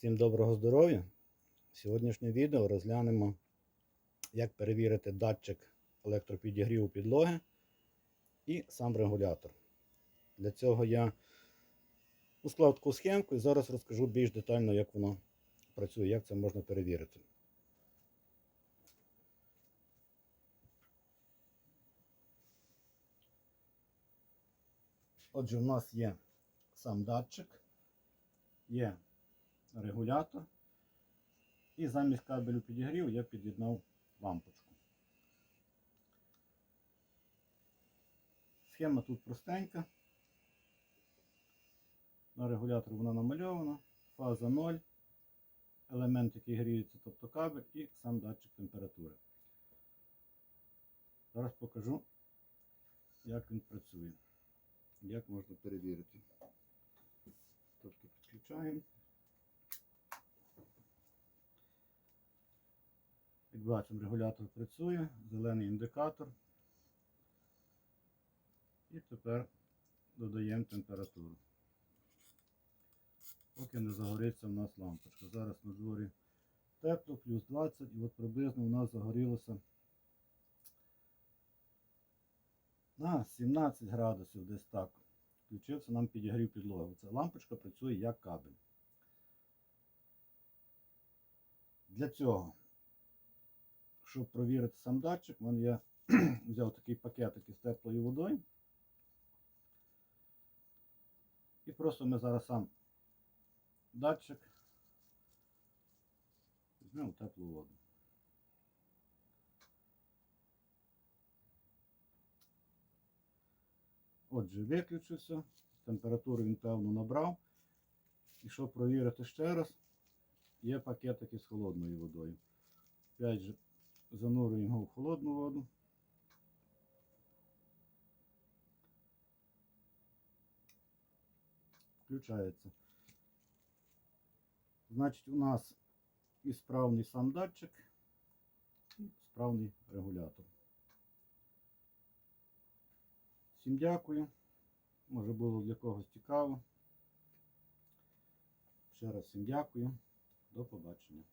Всім доброго здоров'я! Сьогоднішнє відео розглянемо, як перевірити датчик електропідігріву підлоги і сам регулятор. Для цього я усклав таку схемку і зараз розкажу більш детально, як воно працює, як це можна перевірити. Отже, в нас є сам датчик, є регулятор. І замість кабелю підігрів я під'єднав лампочку. Схема тут простенька. На регулятор вона намальована. Фаза 0. Елемент, який гріється, тобто кабель, і сам датчик температури. Зараз покажу, як він працює. Як можна перевірити. Тобто підключаємо. Як бачимо, регулятор працює, зелений індикатор. І тепер додаємо температуру. Поки не загориться в нас лампочка. Зараз на дворі тепло, плюс 20, і от приблизно у нас загорілося на 17 градусів десь так. Включився нам підігрів підлоги. Ця лампочка працює як кабель. Для цього щоб провірити сам датчик, в мене я взяв такий пакетик із теплою водою. І просто ми зараз сам датчик візьмемо теплу воду. Отже, виключився, температуру він певно набрав. І щоб провірити ще раз, є пакетик із холодною водою. Опять же, занурюємо в холодну воду. Включається. Значить, у нас і справний сам датчик, і справний регулятор. Всім дякую. Може було для когось цікаво. Ще раз всім дякую. До побачення.